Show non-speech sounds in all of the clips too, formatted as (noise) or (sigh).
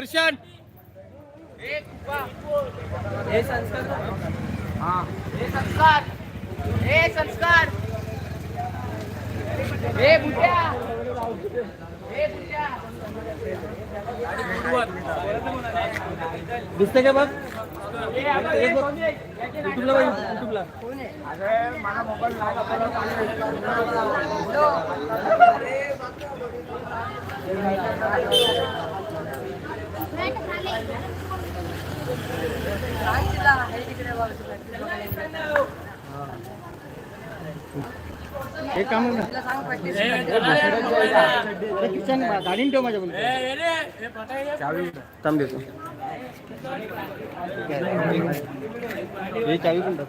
दर्शन. हे संस्कार हे. संस्कार. हे संस्कार. हे बुट्या. हे बुट्या. का बघ? युट्यूबला बघ. युट्यूबला हे काम आहे ना हे किचन गाडीन ठेव माझ्या चावी थांब देतो हे चावी पण टाक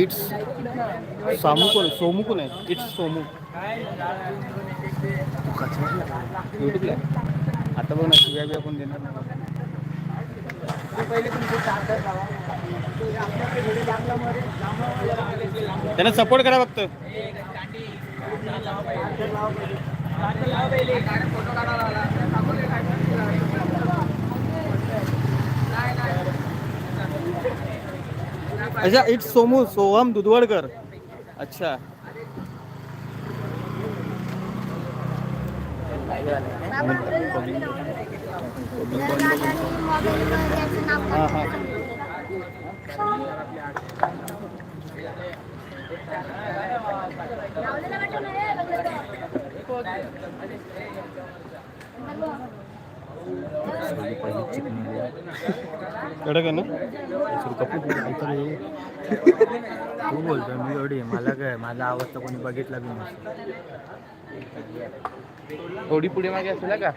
इट्स सामू कोण आहे इट्स सोमू युट्यूबला आहे. आता बघ ना शिव्या बिया कोण देणार त्यांना सपोर्ट करा फक्त. फोटो काढायला आला. दाखवले काय अच्छा इट्स सोमू सोहम दुधवडकर. अच्छा. हां हां. ना? तू बोलतोय मी एवढी मला काय माझा आवाज तर कोणी बघितला बी नसतो. थोडी पुढे मागे असेल का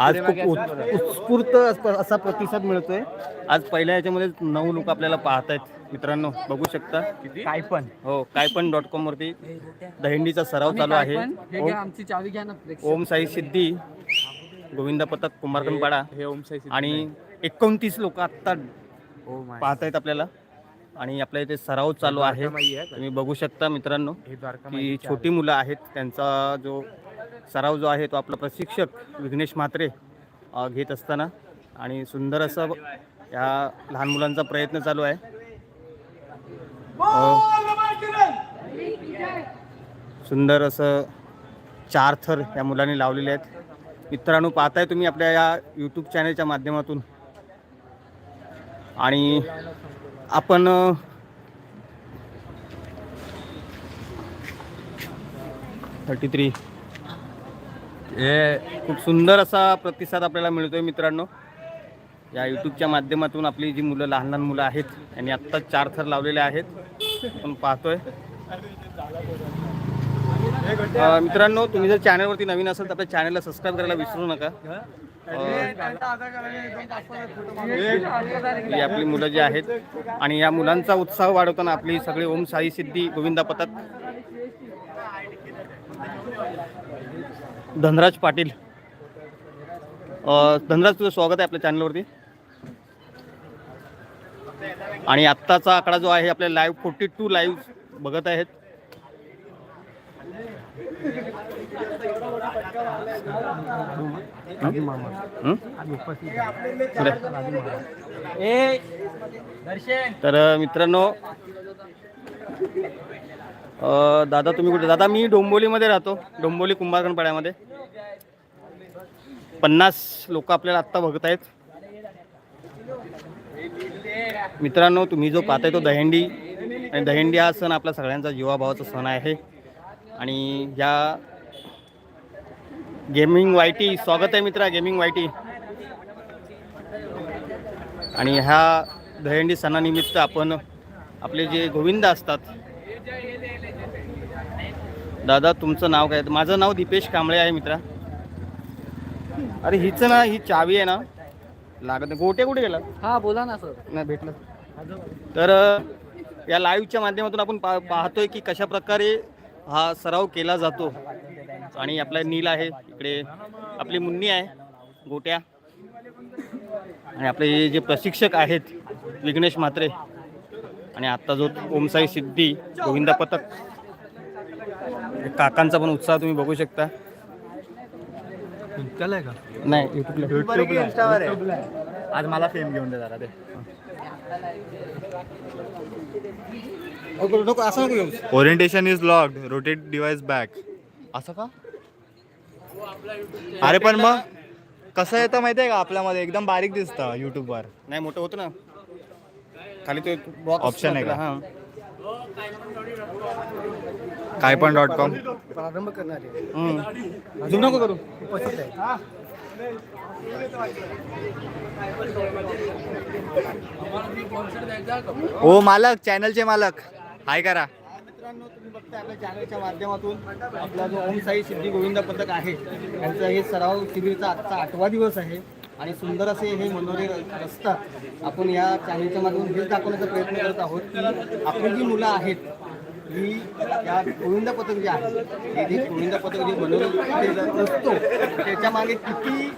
आज खूप उत्- उत्स्फूर्त अस- प्रतिसाद मिळतोय. आज पहिल्या याच्यामध्ये नऊ लोक आपल्याला पाहत आहेत मित्रांनो बघू शकता. काय पण. हो काय पण डॉट कॉम वरती. दहिंडीचा सराव चालू आहे. ओम साई सिद्धी. गोविंद पथक कुंभारकनपाडा हे आणि एकोणतीस लोक आत्ता ओ माय पाहत आहेत आपल्याला. आणि आपल्या इथे सराव चालू आहे. तुम्ही बघू शकता मित्रांनो हे द्वारका की छोटी मुलं आहेत. त्यांचा जो सराव जो आहे तो आपला प्रशिक्षक विघ्नेश म्हात्रे अ, घेत असताना. आणि सुंदर असं या लहान मुलांचा प्रयत्न चालू आहे. अ, सुंदर असं चार थर या मुलांनी लावलेले आहेत. मित्रांनो पाहताय तुम्ही आपल्या या यूट्यूब चॅनलच्या माध्यमातून. आणि आपण थर्टी थ्री हे खूप सुंदर असा प्रतिसाद आपल्याला मिळतोय मित्रांनो. या यूट्यूबच्या माध्यमातून आपली जी मुलं लहान लहान मुलं आहेत यांनी आत्ताच चार थर लावलेले आहेत. आपण पाहतोय. मित्रांनो तुम्ही जर चॅनलवरती नवीन असाल तर आपल्या चॅनलला सबस्क्राईब करायला विसरू नका. ही आपली मुलं जी आहेत आणि या मुलांचा उत्साह वाढवताना आपली सगळी ओम साई सिद्धी गोविंदा पथक. धनराज पाटील. धनराज तुझं स्वागत आहे आपल्या चॅनलवरती आणि आत्ताचा आकडा जो आहे आपल्या लाईव्ह फोर्टी टू लाईव्ह बघत आहेत. तर मित्रांनो दादा तुम्ही कुठे? दादा मी डोंबोलीमध्ये राहतो. डोंबोली कुंभारकणपाड्यामध्ये. पन्नास लोक आपल्याला आत्ता बघत आहेत मित्रांनो तुम्ही जो पाहताय तो दहेंडी आणि दहेंडी हा सण आपला सगळ्यांचा जीवाभावाचा सण आहे. आणि या गेमिंग वायटी स्वागत आहे मित्रा गेमिंग वायटी. आणि ह्या दहीहंडी सणानिमित्त आपण आपले जे गोविंद असतात. दादा तुमचं नाव काय? माझं नाव दीपेश कांबळे आहे मित्रा. अरे हिचं ना ही चावी आहे ना. लागत नाही. गोटे कुठे गेला हा बोला ना सर. नाही भेटलं. तर या लाईव्हच्या माध्यमातून आपण पा पाहतोय की कशा प्रकारे हा सराव केला जातो. आणि आपला नील आहे इकडे आपली मुन्नी आहे गोट्या. आणि आपले जे प्रशिक्षक आहेत विघ्नेश म्हात्रे. आणि आत्ता जो ओमसाई सिद्धी गोविंदा पथक. काकांचा पण उत्साह तुम्ही बघू शकता. इंस्टाला आहे का? नाही. युट्यूबला आज मला फेम घेऊन दे जरा ते नको असं नको येऊस. Orientation is locked rotate device back असं का? अरे पण मग कसं येतं माहितीये का आपल्यामध्ये? एकदम बारीक दिसतं युट्यूबवर नाही मोठं होतं ना. खाली ते बॉक्स Option आहे का? हां. काय पण डॉट कॉम प्रारंभ करणार. आहे हम्म. झूम नको करू. उपस्थित आहे ओ मालक चॅनलचे मालक. हाय करा. मित्रांनो तुम्ही बघताय आपल्या चॅनलच्या माध्यमातून आपला जो ओम साई सिद्धी गोविंद पथक आहे त्यांचा हे सराव शिबिरचा आजचा आठवा दिवस आहे. आणि सुंदर असे हे मनोरे रस्ता आपण या चॅनलच्या माध्यमातून हेच दाखवण्याचा प्रयत्न करत आहोत की आपली जी मुलं आहेत ही या गोविंद पथक जे आहे हे जे गोविंद पथक जे मनोरंजन असतो त्याच्यामागे किती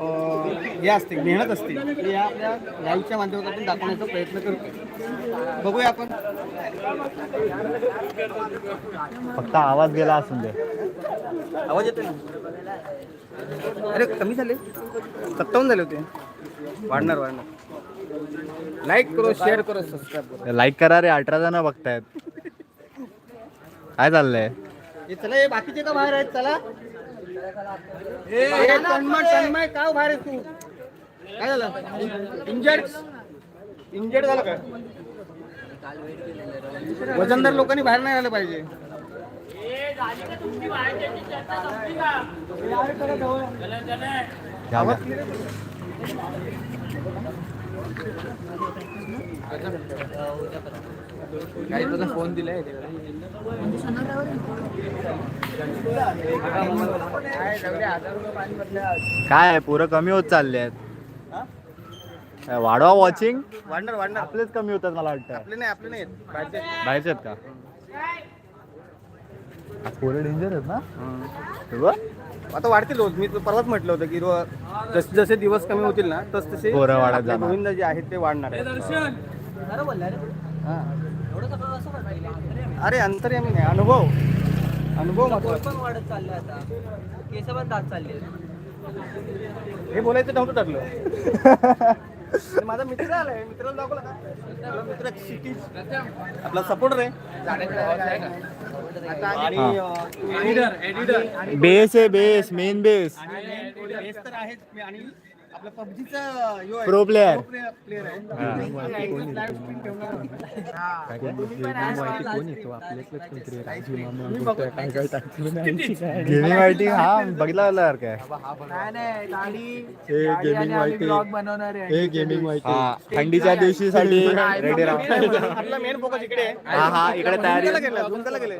हे असते मेहनत असते. ते या आपल्या लाईव्हच्या माध्यमातून दाखवण्याचा प्रयत्न करतो बघूया आपण. फक्त आवाज गेला असून दे. आवाज येतो ना अरे कमी झाले. सत्तावन्न झाले होते. वाढणार वाढणार. लाईक करो शेअर करो सबस्क्राईब करो. लाईक करा रे अठरा जण बघतायत. काय चाललंय? हे चला हे बाकीचे का बाहेर आहेत चला. ए, तन्मय तन्मय का बाहेर आहे तू? काय झालं? इंजर्ड इंजर्ड झालं का? वजनदार लोकांनी बाहेर नाही आलं पाहिजे. घ्या, घ्या. फोन दिलाय काय आहे पुरं कमी होत चालले आहेत हा? काय वाढवा वॉचिंग वाढणार वाढणार आपलेच कमी होतात मला वाटतं आपले नाही आपले नाही आहेत. बाहेरचे आहेत. का पोरं डेंजर आहेत ना. आता वाढतील रोज मी परवाच म्हटलं होतं की जसे जसे दिवस कमी होतील ना तस तसे पोरं वाढत. गोविंद जे आहेत ते वाढणार आहेत. अरे अंतर्यामी नाही अनुभव. अनुभव. पण वाढत चालले आता? केस पण दात चालले हे बोलायचं नव्हतं ठरलं माझा मित्र आलाय मित्राला दाखवला का? आपला मित्र सिटी आपला सपोर्टर आहे. बेस आहे बेस मेन बेस base तर आहेच आणि आपला पबजीचा player. प्लेअर आहे. गेमिंग वायटिंग हा. बघितला काय? नाही नाही गाडी हे हे गेमिंग माहिती हा थंडीच्या दिवशी साठी रेडी राहा आपला मेन फोकस (laughs) इकडे आहे. हा हा इकडे तयारी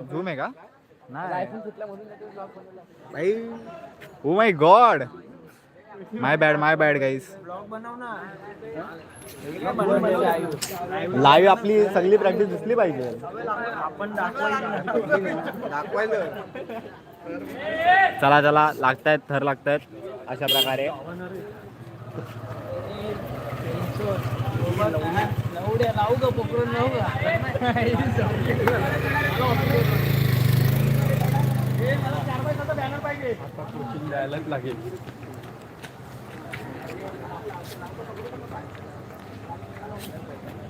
झूम आहे. का? नाही. भाई ओ my god my bad my bad guys live आपली सगळी प्रॅक्टिस दिसली पाहिजे. आपण चला चला लागतायत थर लागतायत. अशा प्रकारे. लागेल.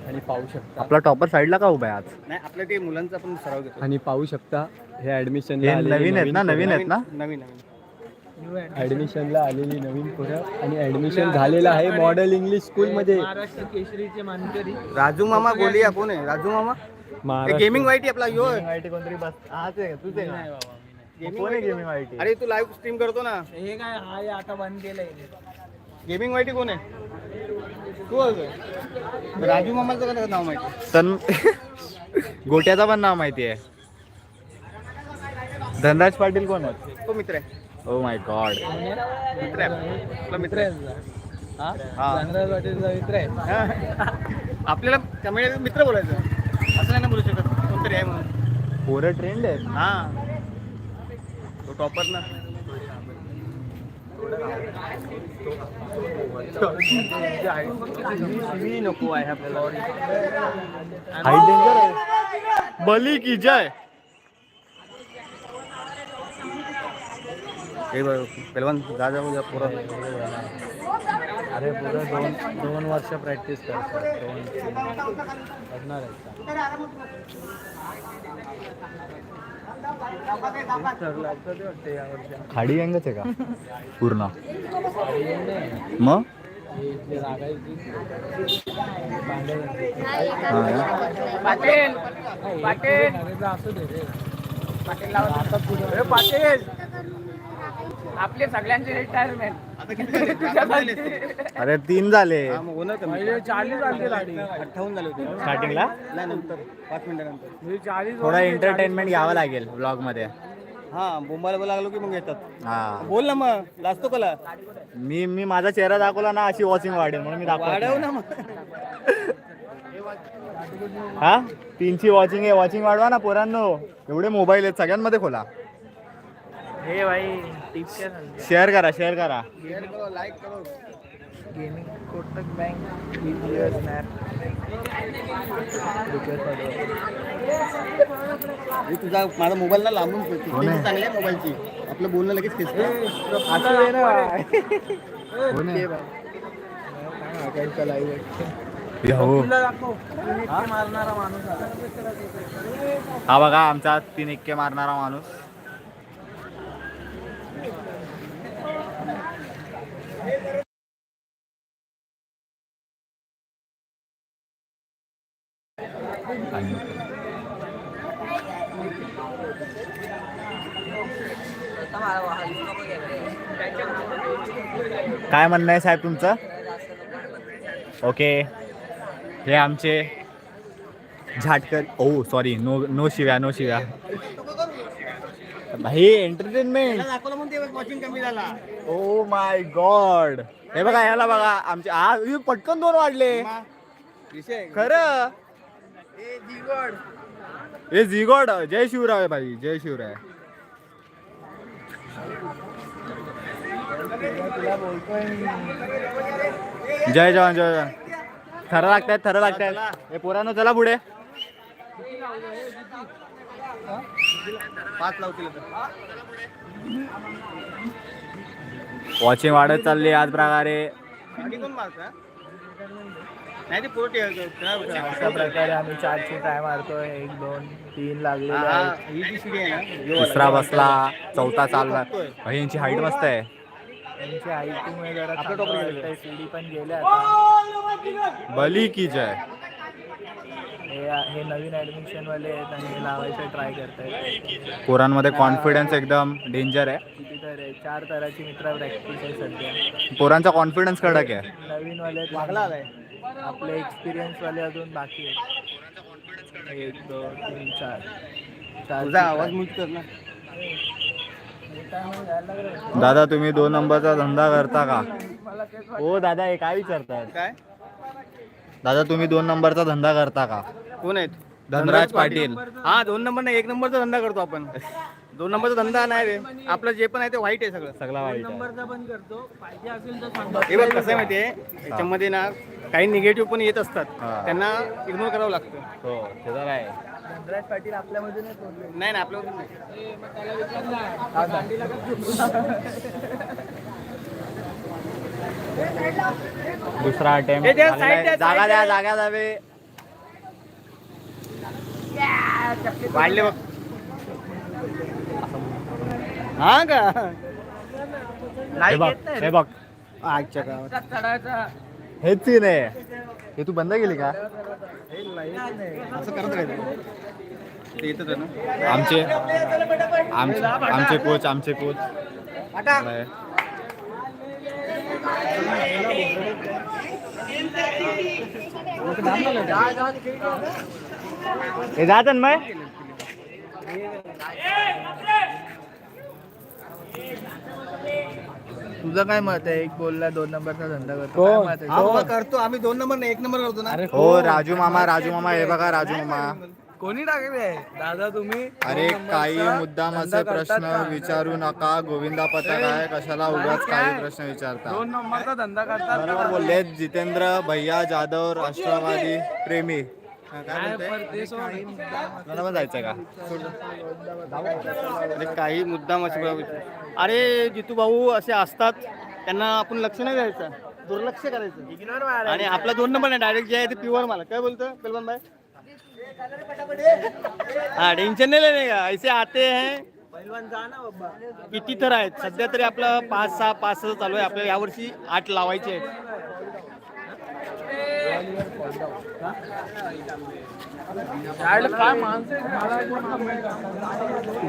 आणि पाहू शकता. आपला टॉपर साईडला का उभा आहे आज? नाही आपल्या ते मुलांचा पण सराव घेतो आणि पाहू शकता हे ऍडमिशन हे नवीन आहेत ना नवीन आहेत ना? नवीन नवीन. ऍडमिशनला आलेली नवीन पोरं. आणि ऍडमिशन झालेलं आहे मॉडेल इंग्लिश स्कूल मध्ये. महाराष्ट्र केसरीचे मानकरी. राजू मामा गोलिया कोण आहे? राजू मामा? गेमिंग वाईट आपला यो. कोणतरी बस हाच आहे तुझे नाही बाबा मी नाही. गेमिंग वाईटी अरे तू लाईव्ह स्ट्रीम करतो ना. हे काय हा हे आता बंद केलंय. गेमिंग वाईटी कोण आहे? तू बोलतोय राजू मामाचं का नाव माहिती तन (laughs) गोट्याचा पण नाव माहिती आहे. धनराज पाटील कोण होत तो मित्र आहे. ओ माय गॉड मित्र आहे. आपला मित्र आहे. हा? हा. धनराज पाटीलचा मित्र आहे. हा. आपल्याला त्यामुळे मित्र बोलायचं. असं नाही ना बोलू शकत. कोणतरी आहे म्हणून. पोरं ट्रेंड आहेत. हा. तो टॉपर ना. नको आहे आपल्याला डेंजर बली की जय। हे बघ पेलवान जा जा जा अरे पुरं दोन दोन वर्ष प्रॅक्टिस करतात दोन करणार आहेत. खाडी गँगच आहे का पूर्ण मग हे पाटील पाटील पाटील आपले सगळ्यांचे रिटायरमेंट? अरे तीन झाले. हा, चाळीस गाडी अठ्ठावन्न होते. स्टार्टिंगला नाही नंतर. पाच मिनिटानंतर. म्हणजे चाळीस थोडा एंटरटेनमेंट घ्यावं लागेल ब्लॉगमध्ये हा बोंबाला लागलो की मग येतात. हा. बोल ना मग. लाजतो कला. मी मी माझा चेहरा दाखवला ना अशी वॉचिंग वाढेल म्हणून मी वाढव दाखवतो ना मग. हा? तीनची वॉचिंग आहे. वॉचिंग वाढवा ना पोरांनो. एवढे मोबाईल आहेत सगळ्यांमध्ये खोला. हे भाई टिप्स काय सांगते शेअर करा शेअर करा. लाईक करो गेमिंग कोटक बँक स्नॅप तुझा माझा मोबाईल ना लांबून त्यांची चांगली आहे मोबाईलची. आपलं बोलणं लगेच हो ना? लाईव्ह हो आला हा बघा आमचा तीन इक्के मारणारा माणूस. काय म्हणणं आहे साहेब तुमचं? ओके हे आमचे झाटकर. ओ सॉरी नो नो शिव्या नो शिव्या. भाई एंटरटेनमेंट ओ माय गॉड हे बघा याला बघा आमचे आ हे पटकन दोन वाढले. खरं? हे झिगोड जय शिवराय भाई जय शिवराय. जय जवान जय जवान. थरं लागतायत थरं लागतायत. हे पोरांनो चला पुढे. पाच लावतील. वॉचिंग वाढत चालली आज प्रकारे. अशा प्रकारे आम्ही चारशे ट्राय मारतोय. एक दोन तीन ही यो तिसरा. बसला चौथा चालला. यांची हाईट मस्त आहे. जरा टॉपिक चांगलं गेलं. वाटतंय. सीडी पण गेल्या आता. बली की जय. हे हे नवीन ऍडमिशन वाले आहेत आणि हे लावायचं ट्राय करतायत. पोरांमध्ये कॉन्फिडन्स एकदम डेंजर आहे. किती तर आहे? चार तराची मित्र प्रॅक्टिस आहे सध्या. पोरांचा कॉन्फिडन्स कडक आहे. नवीन वाले आहेत. वागला आलाय आपले एक्सपिरियन्स वाले अजून बाकी आहेत. एक दोन तीन चार. चार तुझा आवाज म्यूट कर ना. दादा तुम्ही दोन नंबरचा धंदा करता का? हो दादा हे काय विचारतात काय दादा तुम्ही दोन नंबरचा धंदा करता का? कोण आहेत? धनराज पाटील. हा दोन नंबर नाही एक नंबरचा धंदा करतो आपण. दोन नंबरचा धंदा नाही रे. आपलं जे पण आहे ते वाईट आहे सगळं. सगळा वाईट आहे. नंबरचा पण करतो. पाहिजे असेल तर सांगा हे बघ कसं आहे माहितीये? याच्यामध्ये ना काही निगेटिव्ह पण येत असतात. हा. त्यांना इग्नोर करावं लागतं. हो ते तर आहे. धनराज पाटील आपल्यामध्ये नाही सोडले नाही ना आपल्यावर नाही. दुसरा अटेम्प्ट हे द्या, side द्या, जागा द्या द्या. जागा द्यावे वाढले बघ. हा का? हे बघ हे बघ. आजच्या गावात. हेच सीन आहे. हे तू बंद केली का? असं करत आमचे आमचे आमचे कोच आमचे कोच. हे जात मग? तुझं काय मत आहे? एक बोलला दोन नंबरचा धंदा करतो. काय मत आहे? हा बाबा करतो. आम्ही दोन नंबर नाही एक नंबर करतो ना. हो राजू मामा राजू मामा हे बघा राजू मामा. कोणी टाकले दादा तुम्ही? अरे काही मुद्दाम असे प्रश्न विचारू नका. गोविंदा पथक आहे कशाला उगाच काही प्रश्न विचारता? दोन नंबरचा धंदा करतात बोलले जितेंद्र भैया जाधव राष्ट्रवादी प्रेमी. जायचं का? अरे काही मुद्दाम असे. अरे जितू भाऊ असे असतात त्यांना आपण लक्ष नाही द्यायचं. दुर्लक्ष करायचं. आणि आपला दोन नंबर नाही डायरेक्ट जे आहे ते प्युअर मला काय बोलतो कलबन भाई हा टेन्शन नाही लेने का ऐसे आते हैं. किती तर आहेत. सध्या तरी आपलं पाच सहा पाच सहा चालू आहे. आपल्याला यावर्षी आठ लावायचे आहेत.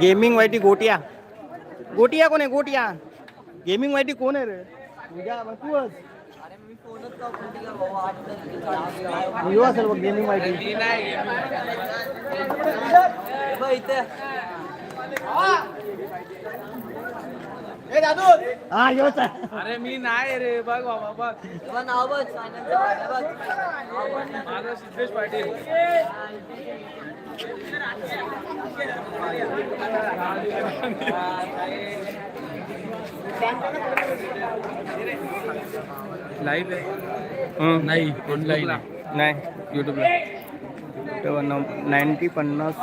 गेमिंग वाईटी गोटिया। गोटिया कोण आहे गोटिया। गेमिंग वाईटी कोण आहे रे? तुझ्या तूच व्हिडिओ असेल बघ गेमिंग वाईटी हा अरे मी नाही रे बघ बाबा बघ. माझं सिद्धेश पाटील. लाईव्ह आहे. नाही ऑनलाईन नाही. यूट्यूबला नाईन्टी पन्नास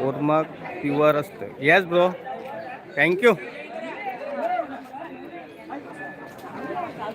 ओरमाग प्युअर असतं येस ब्रो थँक्यू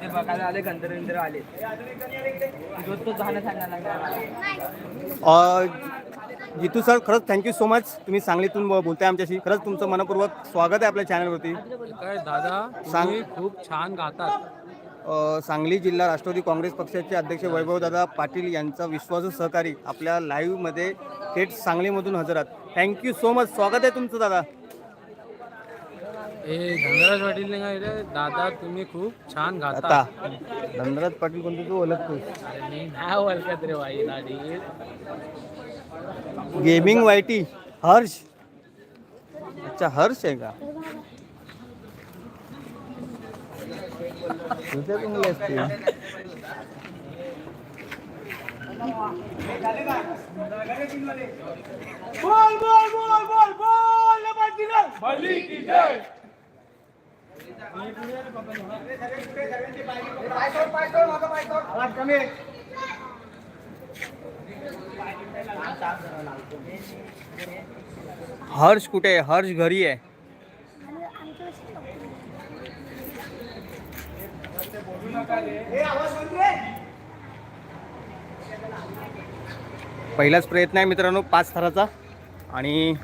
ते बघायला आले गंधर्वेंद्र आले. तो जाणं सांगायला जितू सर खरंच थँक्यू सो मच तुम्ही सांगलीतून बोलताय आमच्याशी. खरंच तुमचं मनपूर्वक स्वागत आहे आपल्या चॅनलवरती काय दादा सांग. तुम्ही खूप छान गातात. सांगली जिल्हा राष्ट्रवादी काँग्रेस पक्षाचे अध्यक्ष वैभवदादा पाटील यांचा विश्वासू सहकारी आपल्या लाईव्हमध्ये थेट सांगलीमधून हजर आहात. थँक्यू सो मच स्वागत आहे तुमचं दादा. ए धनराज पाटील काय रे? दादा तुम्ही खूप छान गाता. आता धनराज पाटील कोणतं तू ओळखतो अरे मी नाही ओळखत रे बाई दादी. Gaming YT Harsh. अच्छा हर्ष आहे का? तुझ्या चांगले असते आवाज कमी आहे. हर्ष कुठे आहे हर्ष घरी आहे पहिलाच प्रयत्न आहे मित्रांनो पाच थराचा. आणि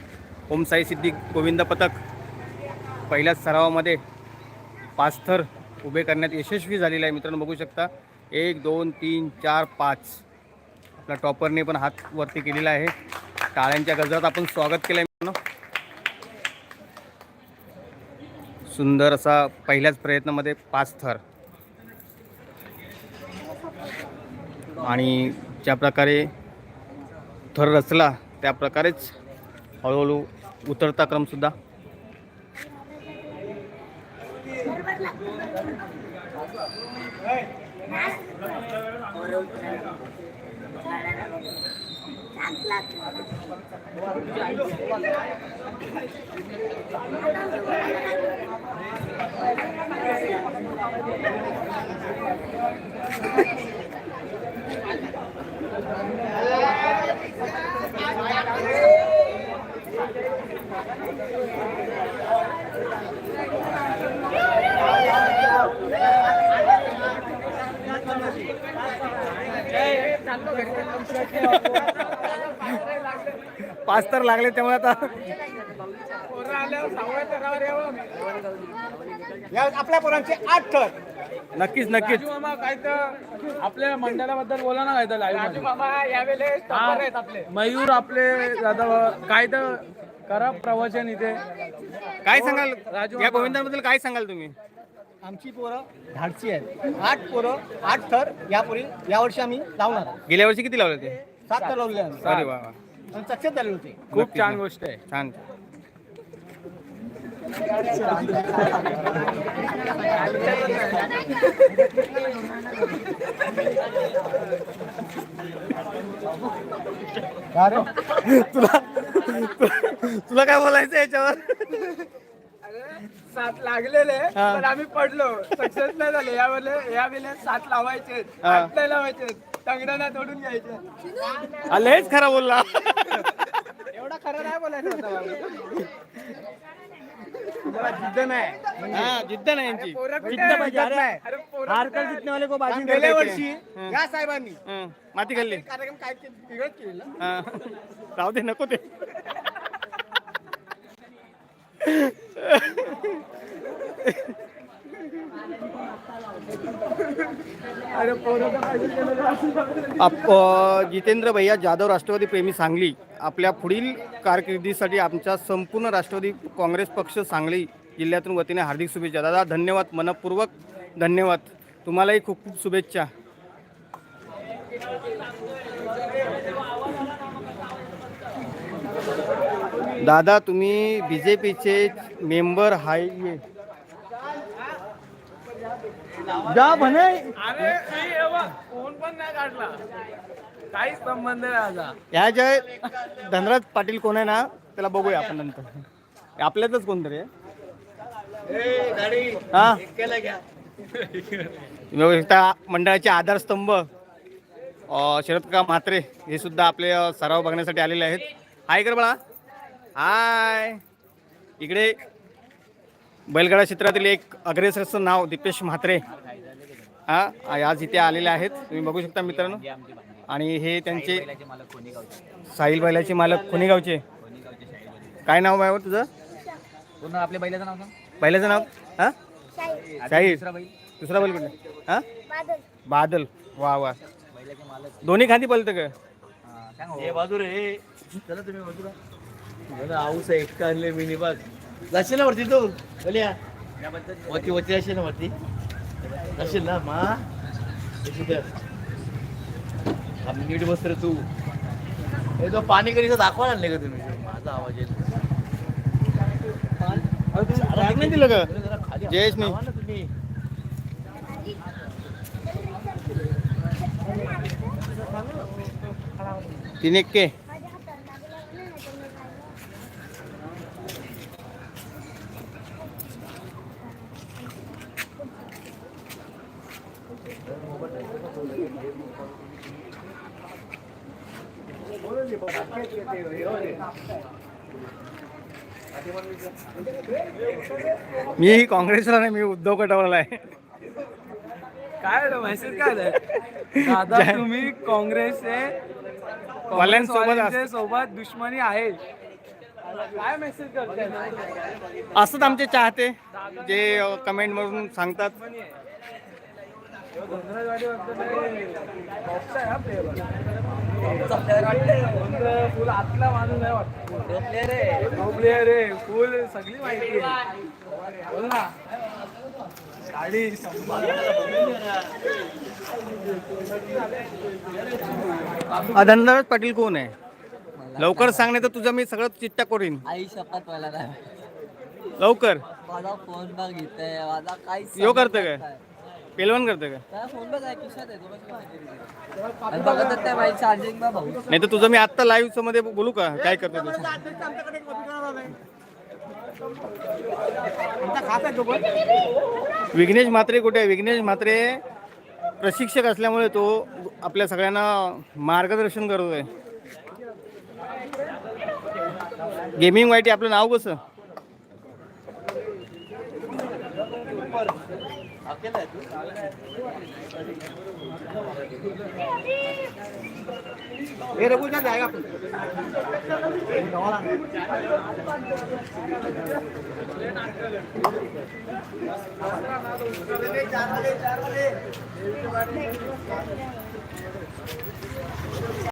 ओम साई सिद्धी गोविंद पथक पहिल्याच सरावामध्ये पाच थर उभे करण्यात यशस्वी झालेला आहे मित्रांनो बघू शकता. एक दोन तीन चार पाच. आपला टॉपरने पण हात वरती केलेला आहे. टाळ्यांच्या गजरात आपण स्वागत केलं आहे मित्रांनो. सुंदर असा पहिल्याच प्रयत्नामध्ये पाच थर. आणि ज्या प्रकारे थर रचला त्या प्रकारेच हळूहळू उतरता क्रमसुद्धा (laughs) (laughs) पाच तर लागले त्यामुळे आता या आपल्या पोरांचे आठ थर नक्कीच नक्कीच. काय तर आपल्या मंडळाबद्दल बोला ना काय तर लाईव्ह आपले. मयूर आपले दादा काय तर करा प्रवचन इथे. काय सांगाल? राजू या. गोविंदांबद्दल काय सांगाल तुम्ही? आमची पोरं धाडची आहेत. आठ पोरं आठ थर यापूर्वी यावर्षी आम्ही लावणार गेल्या वर्षी किती लावले ते सात थर लावले अरे वा सक्सेस झाले होते. खूप छान गोष्ट आहे. छान. तुला तुला काय बोलायचं याच्यावर? सात लागलेले हा. पण आम्ही पडलो. सक्सेस नाही झाले. या वेळेला या वेळेला सात लावायचे हा. आठ नाही लावायचे तंगडा नाही तोडून घ्यायचे. आलेच खरा बोलला. एवढा खरं नाही बोलायचं होतं बाबा. जिद्द नाही. हा जिद्द नाही यांची. पोरं कुठे जिद्द आहे? पाहिजे. अरे अरे पोरं हार कुठे कर आहे? जितने वाले को बाजी गेल्या वर्षी. या साहेबांनी. माती खाल्ली. कार्यक्रम काय के- बिघड केलेला हा. राहू दे नको ते अरे पोरं तर पाहिजे केलं. आप जितेंद्र भैया जाधव राष्ट्रवादी प्रेमी सांगली आपल्या पुढील कारकिर्दीसाठी आमच्या संपूर्ण राष्ट्रवादी काँग्रेस पक्ष सांगली जिल्ह्यातून वतीने हार्दिक शुभेच्छा. दादा धन्यवाद. मनपूर्वक धन्यवाद. तुम्हालाही खूप खूप शुभेच्छा. दादा तुम्ही बी जे पीचे मेंबर हाय ये जा म्हणे. अरे फोन पण नाही काढला. काहीच संबंध नाही माझा ह्या जे धनराज पाटील कोण आहे ना त्याला बघूया आपण नंतर. आपल्यातच कोणतरी आहे. हा. तुम्ही बघू शकता मंडळाचे आधारस्तंभ अ, शरद का म्हात्रे हे सुद्धा आपले अ, सराव बघण्यासाठी आलेले आहेत. हाय कर बाळा हाय. इकडे बैलगाडा क्षेत्रातील एक अग्रेसरचं नाव दीपेश म्हात्रे. हा आज इथे आलेले आहेत. तुम्ही बघू शकता मित्रांनो. आणि हे त्यांचे साहिल बैलाचे मालक कोणीगावचे काय नाव आहे हो तुझं? पूर्ण आपल्या बैलाचं नाव सांग. बैलाचं नाव? हा? साहिल. दुसरा बैल. दुसरा बैल कुठे हा? बादल. वा वा. दोन्ही खांदी पलतं का? हे बाजू रे चला तुम्ही बाजूला. आऊस एकटा आणले मिनी बघ. जाशील ना वरती तू? बोलिया. वरती वरती जाशील ना वरती? जाशील ना मा? नीट बस रे तू. हे तो पाणी कधीच दाखवा आणले का तुम्ही. माझा आवाज बॅग नाही दिलं का जरा खाली जयेशने. लावा ना तुम्ही. तीन एक के. मी काँग्रेसला नाही मी उद्धव गटावाला आहे. काय मेसेज काय? दादा तुम्ही काँग्रेस वाल्यांच्या सोबत दुश्मनी आहे काय मेसेज करताय? असंच आमचे चाहते जे कमेंट मधून सांगतात. फुल आतला माणूस आहे वाटतं प्लेअर रे फुल सगळी माहिती आहे बोल ना गाडी धनराज पाटील कोण आहे? लवकर सांगणे तर तुझं मी सगळं चिट्टा करीन. आई शपथ मला नाही. लवकर. माझा फोन बघितलाय माझा काही यो करतं काय? पेलवण करते का? नाही तर तुझं मी आत्ता लाईव्हमध्ये बोलू का? काय करतो तू? विघ्नेश म्हात्रे कुठे आहे? विघ्नेश म्हात्रे प्रशिक्षक असल्यामुळे तो आपल्या सगळ्यांना मार्गदर्शन करत आहे. गेमिंग वाईटी आपलं नाव कसं? हे रघु क्या जाएगा